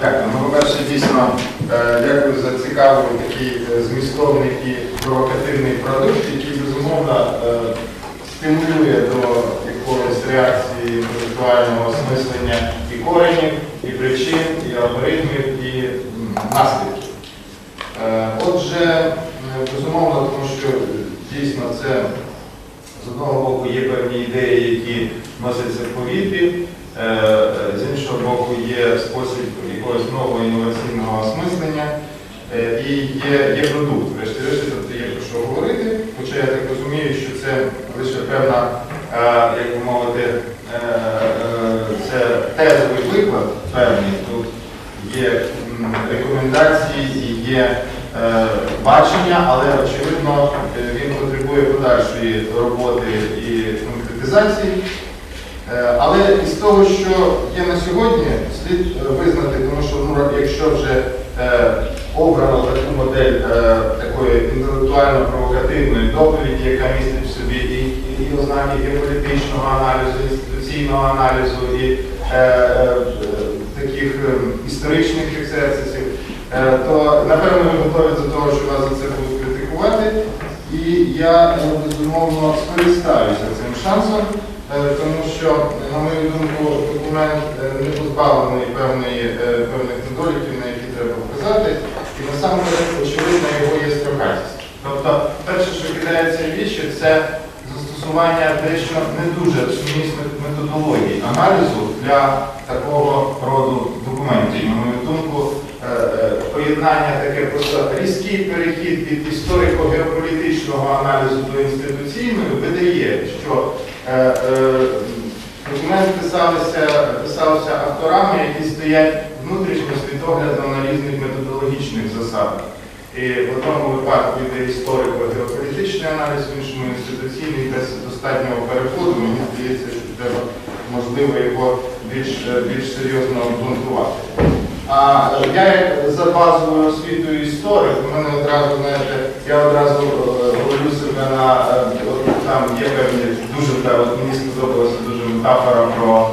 Дякую. Ну, по-перше, дійсно, е, дякую за цікавий такий е, змістовний і провокативний продукт, який безумовно е, стимулює до якоїсь реакції інтелектуального осмислення і коренів, і причин, і алгоритмів, і наслідків. Е, Отже, е, безумовно, тому що е, дійсно це з одного боку є певні ідеї, які носяться в повітрі, е, е, з іншого боку, є спосіб якогось нового інноваційного осмислення е, і є, є продукт, врешті-решт, тобто є про що говорити. Хоча я так розумію, що це лише певна, е, як би мовити, е, е, це тезовий виклад певний. Тут є рекомендації і є бачення, але очевидно він потребує подальшої роботи і конкретизації. Але із того, що є на сьогодні, слід визнати, тому що ну, якщо вже обрано таку модель е, такої інтелектуально-провокативної доповіді, яка містить в собі і, і, і ознаки геополітичного аналізу, інституційного аналізу, і е, е, таких е, історичних ексерцисів, е, то напевно ви готові до того, що вас за це будуть критикувати. І я е, безумовно скористаюся цим шансом, е, тому що, на мою думку, документ е, не позбавлений певної, певних недоліків, на які треба вказати, насамперед, очевидно, його є строкатість. Тобто, перше, що кидається в це застосування дещо не дуже сумісних методологій аналізу для такого роду документів. На мою думку, е, е, поєднання таке просто різкий перехід від історико-геополітичного аналізу до інституційної видає, що е, документ писалися, писався авторами, які стоять внутрішньо світоглядом на різних методологічних засадах. І в одному випадку йде історико-геополітичний аналіз, в іншому інституційний без достатнього переходу. Мені здається, що треба можливо його більш, більш серйозно обґрунтувати. А я за базовою освітою історик, у мене одразу, знаєте, я одразу е, ловлю себе на е, там є певні дуже мені сподобалася дуже метафора про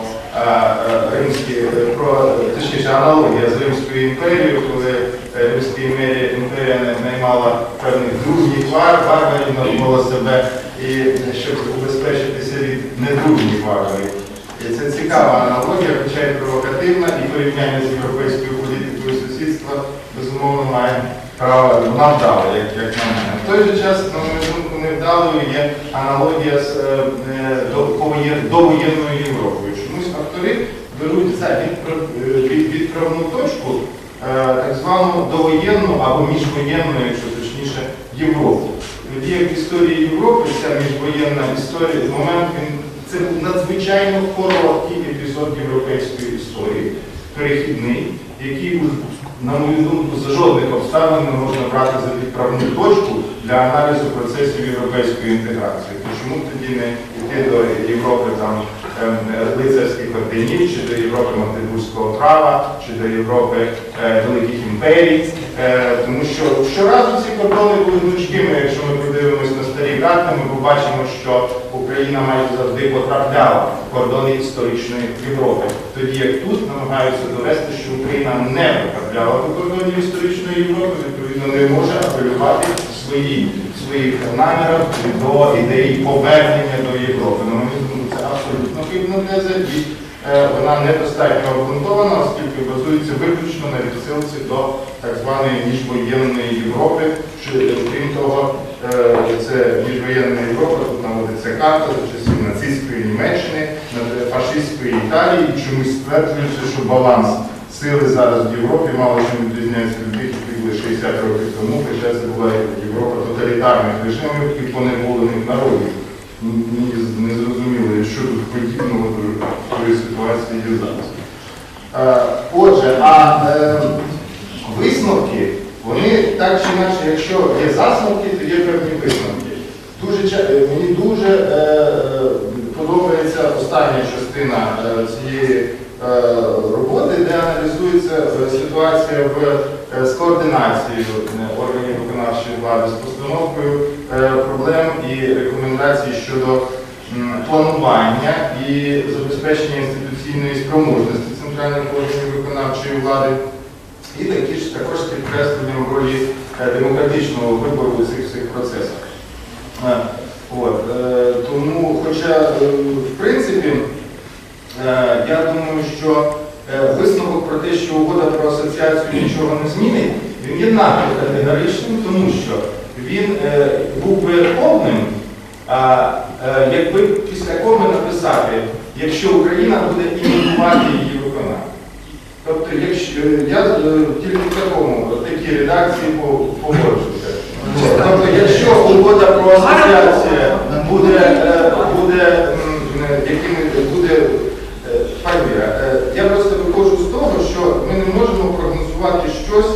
римські, е, про точніше аналогія з Римською імперією, коли е, Римська імперія, імперія наймала певних дружніх вар, варварів навколо себе, і е, щоб убезпечитися від недружніх варварів. Це цікава аналогія, хоча й провокативна, і порівняння з європейською політикою сусідства безумовно має право вона вдала, як, як на мене. В той же час, на мою думку, невдалою є аналогія з довоєнною Європою. Чомусь автори беруть за відпра- е, від- відправну точку е, так звану довоєнну або міжвоєнну, якщо точніше, Європу. Тоді як в історії Європи, ця міжвоєнна історія, момент він це надзвичайно короткий епізод європейської історії, перехідний, який, на мою думку, за жодних обставин не можна брати за відправну точку для аналізу процесів європейської інтеграції. Чому тоді не йти до Європи там ем, чи до Європи Магдебурзького права, чи до Європи е, великих імперій? Е, тому що щоразу ці кордони були гнучкими. Якщо ми подивимось на старі карти, ми побачимо, що Україна майже завжди потрапляла в кордони історичної Європи. Тоді як тут намагаються довести, що Україна не потрапляла до кордонів історичної Європи, відповідно не може апелювати свої, своїх намірах до ідеї повернення до Європи. Мою думку, це абсолютно хибна теза і вона недостатньо обґрунтована, оскільки базується виключно на відсилці до так званої міжвоєнної Європи. Е, крім того, е, це міжвоєнна Європа, тут наводиться карта за часів нацистської Німеччини, фашистської Італії, чомусь стверджується, що баланс сили зараз в Європі мало чим відрізняється від тих, які були 60 років тому, хоча це була Європа тоталітарних режимів і поневолених народів. Мені не зрозуміло, що тут подібного до тої ситуації є зараз. Е, Отже, а е, висновки, вони так чи інакше, якщо є засновки, то є певні висновки. Дуже, е, мені дуже е, е, подобається остання частина е, цієї е, роботи, де аналізується ситуація в, е, з координацією органів виконавчої влади, з постановкою е, проблем і рекомендацій щодо планування і забезпечення інституційної спроможності центральних органів виконавчої влади і такі також підкресленням ролі е, демократичного вибору у цих всіх процесах. Е, От, е, тому, хоча, в принципі, я думаю, що висновок про те, що угода про асоціацію нічого не змінить, він є надто категоричним, тому що він був би повним, якби після коми написати, якщо Україна буде імітувати її виконання. Тобто, якщо е, я е, тільки в такому, такій редакції по- погоджуюся. Тобто, якщо угода про асоціацію буде, е, буде, м, е, якими буде е, е, я просто виходжу з того, що ми не можемо прогнозувати щось.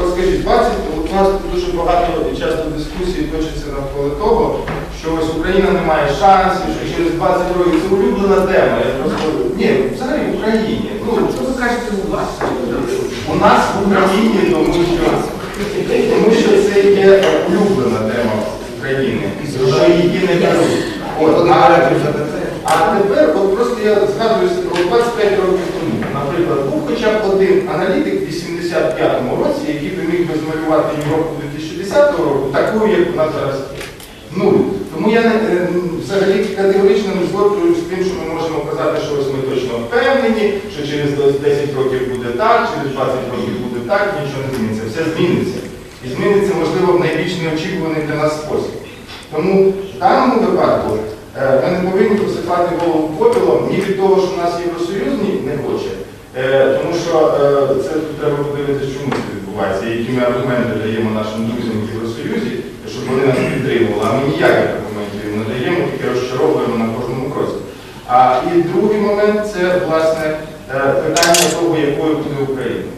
От скажіть, 20, от у нас дуже багато і часто дискусій точиться навколо того, що ось Україна не має шансів, що через 20 років це улюблена тема. Я просто ні, взагалі в Україні. Ну, Що ви кажете у вас? у нас в Україні, тому що, тому що це є улюблена тема України, що її не беруть. От, а, а тепер, от просто я згадую себе, от 25 років тому, наприклад, був хоча б один аналітик в 85-му році, який би міг би змалювати Європу 2010 року, такою, як вона зараз є. Нуль. Тому я е, взагалі категорично не згоджуюсь з тим, що ми можемо казати, що ось ми точно впевнені, що через 10 років буде так, через 20 років буде так, нічого не зміниться. Все зміниться. І зміниться, можливо, в найбільш неочікуваний для нас спосіб. Тому в даному випадку е, ми не повинні посипати голову попілом ні від того, що нас Євросоюз не хоче, е, тому що е, це тут треба подивитися, чому це відбувається, і які ми аргументи даємо нашим друзям в вони нас підтримували, а ми ніяких аргументів не даємо, тільки розчаровуємо на кожному кроці. А і другий момент це власне е, питання того, якою буде Україна.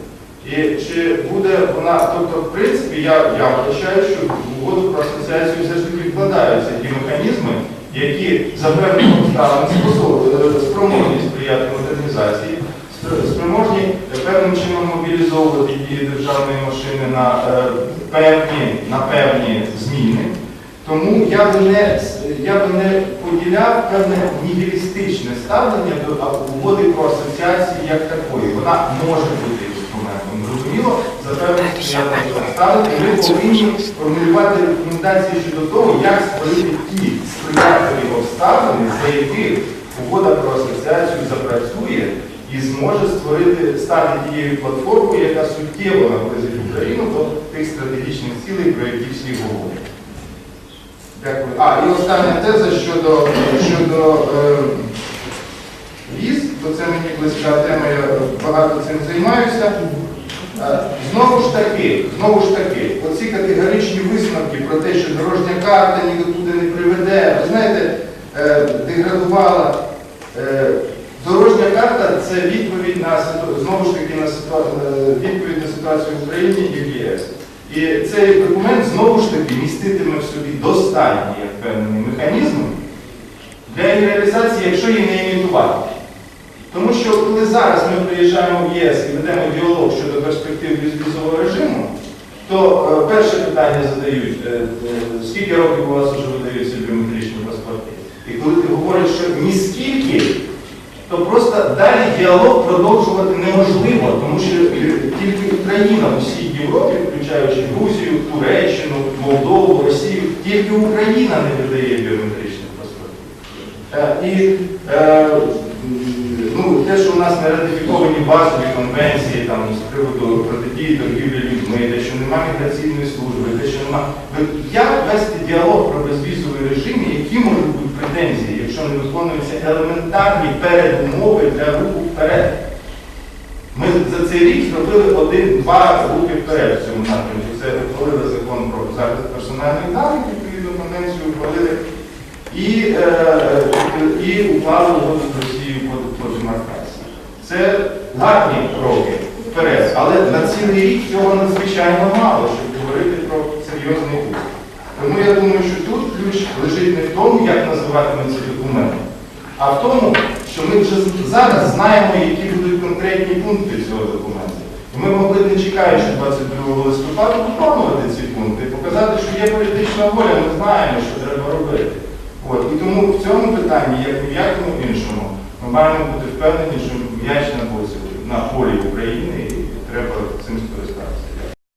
І чи буде вона, тобто, в принципі, я, я вважаю, що угоду про асоціацію все ж таки вкладаються ті механізми, які за певних обставин е, спроможні сприяти модернізації, спроможні певним чином мобілізовувати дії державної машини на е, певні, на певні зміни. Тому я би не, я би не поділяв певне нігілістичне ставлення до угоди про асоціації як такої. Вона може бути інструментом. Зрозуміло, за обставин і ми повинні формулювати рекомендації щодо того, як створити ті сприятливі обставини, за яких угода про асоціацію запрацює і зможе створити стати тією платформою, яка суттєво наблизить Україну до тих стратегічних цілей, про які всі говорять. Дякую. А, і остання теза щодо, щодо е, віз, бо це мені близька тема, я багато цим займаюся. Е, Знову ж таки, знову ж таки, оці категоричні висновки про те, що дорожня карта нікуди не приведе, ви знаєте, е, деградувала. Карта це відповідь на знову ж таки на е, відповідь на ситуацію в Україні і в ЄС. І цей документ знову ж таки міститиме в собі достатній як певний механізм для її реалізації, якщо її не імітувати. Тому що коли зараз ми приїжджаємо в ЄС і ведемо діалог щодо перспектив безвізового режиму, то е, перше питання задають, е, скільки років у вас вже видаються біометричні паспорти. І коли ти говориш, що ні скільки, то просто далі діалог продовжувати неможливо, тому що е, тільки Україна в усій Європі, включаючи Грузію, Туреччину, Молдову, Росію, тільки Україна не видає біометричних паспортів. Е, І е, ну, те, що у нас не ратифіковані базові конвенції там, з приводу протидії торгівлі людьми, те, що немає міграційної служби, те, що немає. Як вести діалог про безвізовий режим, які можуть бути претензії, якщо не виконуються елементарні передумови для руху вперед? Ми за цей рік зробили один-два рухи вперед в цьому напрямку. Це ухвалили закон про захист персональних даних, відповідну конвенцію ухвалили і, е, е, і уклали угоду з Росією по, по демаркації. Це гарні кроки вперед, але на цілий рік цього надзвичайно мало, щоб говорити про серйозний успіх. Тому я думаю, що тут ключ лежить не в тому, як називатиметься документ, а в тому, що ми вже зараз знаємо, які будуть конкретні пункти цього документу. І ми могли не чекаючи 22 листопада, виконувати ці пункти, показати, що є політична воля, ми знаємо, що треба робити. От. І тому в цьому питанні, як і в якому іншому, ми маємо бути впевнені, що м'яч на полі України, треба цим скористатися.